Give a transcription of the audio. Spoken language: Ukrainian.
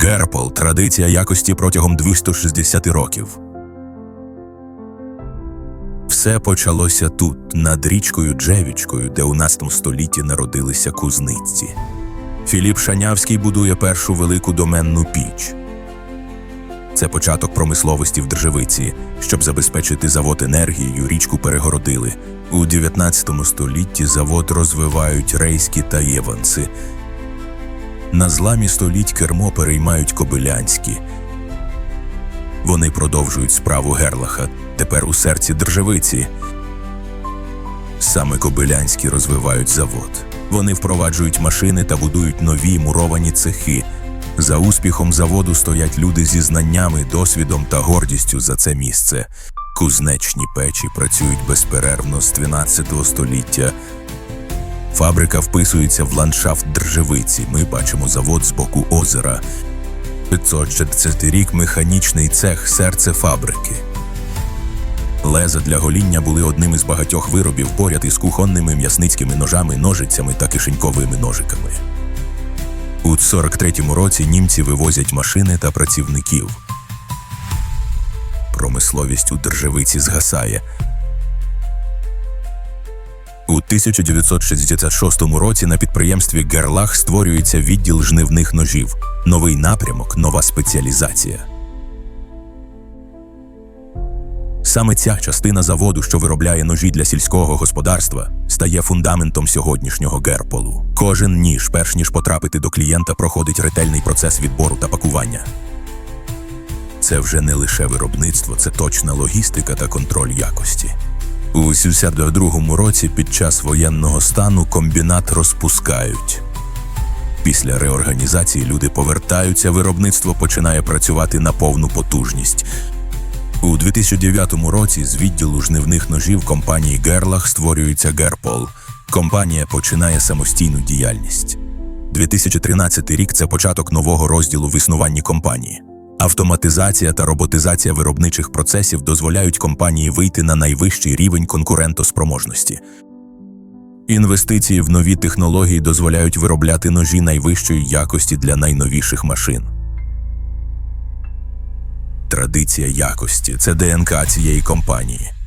Герпол традиція якості протягом 260 років. Все почалося тут, над річкою Джевічкою, де у 11 столітті народилися кузниці. Філіп Шанявський будує першу велику доменну піч. Це початок промисловості в Державиці. Щоб забезпечити завод енергією, річку перегородили. У 19 столітті завод розвивають рейські та єванси. На зламі століть кермо переймають кобилянські. Вони продовжують справу Герлаха, тепер у серці Державиці. Саме Кобилянські розвивають завод. Вони впроваджують машини та будують нові муровані цехи. За успіхом заводу стоять люди зі знаннями, досвідом та гордістю за це місце. Кузнечні печі працюють безперервно з 12 століття. Фабрика вписується в ландшафт Державиці. Ми бачимо завод з боку озера. 560 рік механічний цех серце фабрики. Леза для гоління були одним із багатьох виробів поряд із кухонними м'ясницькими ножами, ножицями та кишеньковими ножиками. У 43-му році німці вивозять машини та працівників. Промисловість у Державиці згасає. У 1966 році на підприємстві Герлах створюється відділ жнивних ножів, новий напрямок, нова спеціалізація. Саме ця частина заводу, що виробляє ножі для сільського господарства, стає фундаментом сьогоднішнього герполу. Кожен ніж, перш ніж потрапити до клієнта, проходить ретельний процес відбору та пакування. Це вже не лише виробництво, це точна логістика та контроль якості. У 72-му році під час воєнного стану комбінат розпускають. Після реорганізації люди повертаються, виробництво починає працювати на повну потужність. У 2009 році з відділу жнивних ножів компанії Герлах створюється Герпол. Компанія починає самостійну діяльність. 2013 рік це початок нового розділу в існуванні компанії. Автоматизація та роботизація виробничих процесів дозволяють компанії вийти на найвищий рівень конкурентоспроможності. Інвестиції в нові технології дозволяють виробляти ножі найвищої якості для найновіших машин. Традиція якості це ДНК цієї компанії.